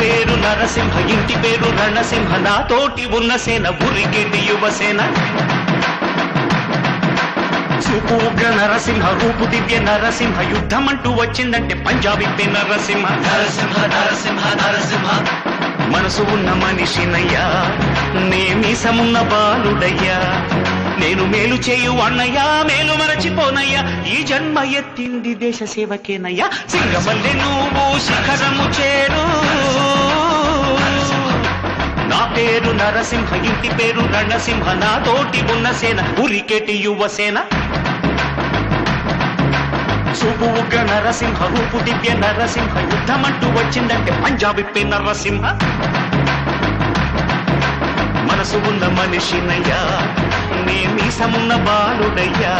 పేరు నరసింహ ఇంటి పేరు రణసింహ నాతోటి ఉన్న సేన ఉరికెటి యువసేన చూపు ఉగ్ర నరసింహ రూపు దివ్య నరసింహ యుద్ధం అంటూ వచ్చిందంటే పంజాబీ నరసింహ. నరసింహ నరసింహ నరసింహ. మనసు ఉన్న మనిషినయ్యా నే మీసమున్న బాలుడయ్యా. నేను మేలు చేయు అన్నయ్యా మేలు మరచిపోనయ్యా. ఈ జన్మ ఎత్తింది దేశ సేవకేనయ్యా. సింగమల్లె నువ్వు శిఖరము చేరు. నా పేరు నరసింహ ఇంటి పేరు రణసింహ నా తోటి ఉన్న సేన ఉరికెటి యువసేన చూపు ఉగ్ర నరసింహ రూపు దివ్య నరసింహ యుద్ధమంటూ వచ్చిందంటే పంజాబీ పే నరసింహ. మనసు ఉన్న మనిషినయ్యా నే మీసమున్న బాలుడయ్యా.